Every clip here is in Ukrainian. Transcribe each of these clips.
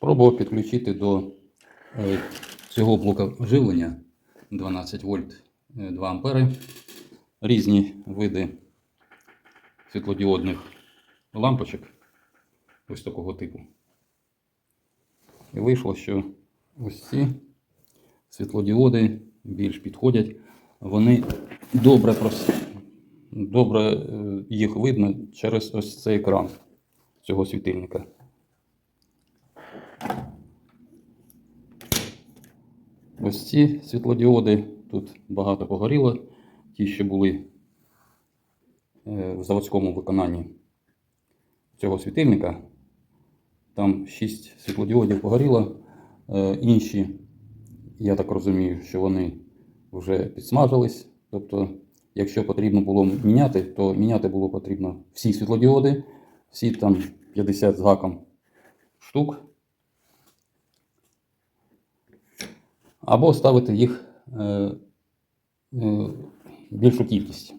Спробував підключити до е, цього блока живлення 12 вольт е, 2 ампери. Різні види світлодіодних лампочок ось такого типу. І вийшло, що ось ці світлодіоди більш підходять. Вони добре, прос... добре е, їх видно через ось цей екран цього світильника. Ось ці світлодіоди тут багато погоріло. Ті, що були е, в заводському виконанні цього світильника. Там 6 світлодіодів погоріло. Е, Інші, я так розумію, що вони вже підсмажились. Тобто, якщо потрібно було міняти, то міняти було потрібно всі світлодіоди, всі там 50 з гаком штук. Або ставити їх е, е, більшу кількість,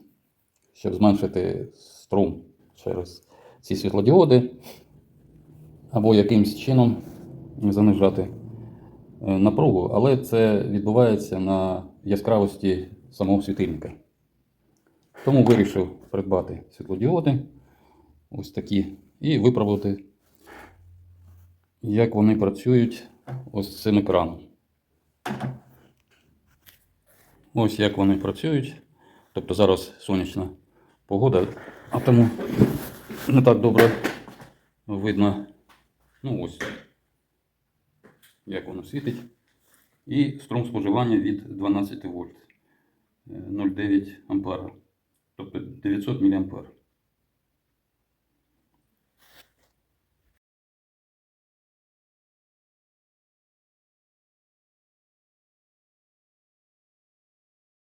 щоб зменшити струм через ці світлодіоди, або якимось чином занижати е, напругу, але це відбувається на яскравості самого світильника. Тому вирішив придбати світлодіоди, ось такі, і випробувати, як вони працюють ось з цим екраном. Ось як вони працюють. Тобто зараз сонячна погода, а тому не так добре видно. Ну ось, як воно світить. І струм споживання від 12 вольт е, 0,9 ампера. Тобто 900 мА.